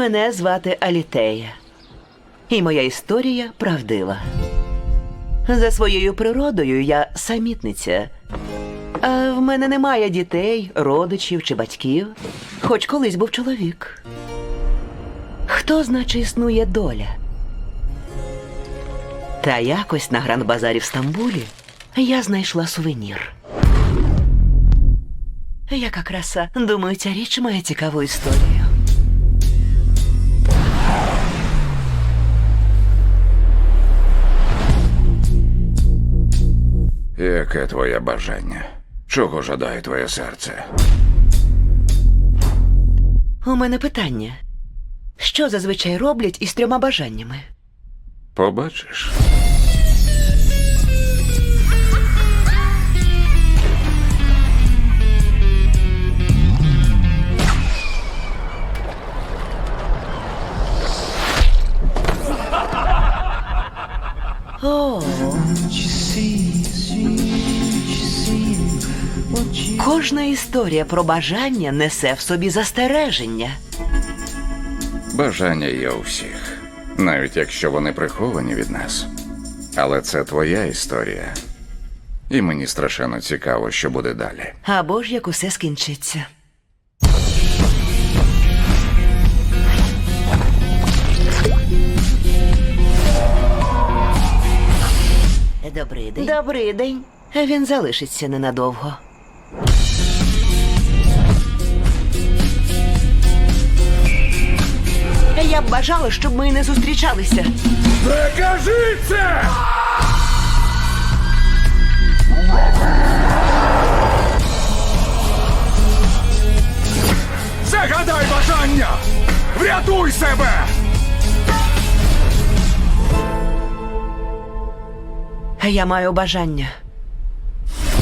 Мене звати Алітея. І моя історія правдива. За своєю природою я самітниця. А в мене немає дітей, родичів чи батьків, хоч колись був чоловік. Хто, значить, існує доля? Та якось на гранд-базарі в Стамбулі я знайшла сувенір. Яка краса. Думаю, ця річ має цікаву історію. Яке твоє бажання? Чого жадає твоє серце? У мене питання. Що зазвичай роблять із трьома бажаннями? Побачиш? Кожна історія про бажання несе в собі застереження. Бажання є у всіх, навіть якщо вони приховані від нас. Але це твоя історія. І мені страшенно цікаво, що буде далі. Або ж як усе скінчиться. Добрий день. Добрий день. Він залишиться ненадовго. Я б бажала, щоб ми не зустрічалися. Це! Загадай бажання! Врятуй себе! Я маю бажання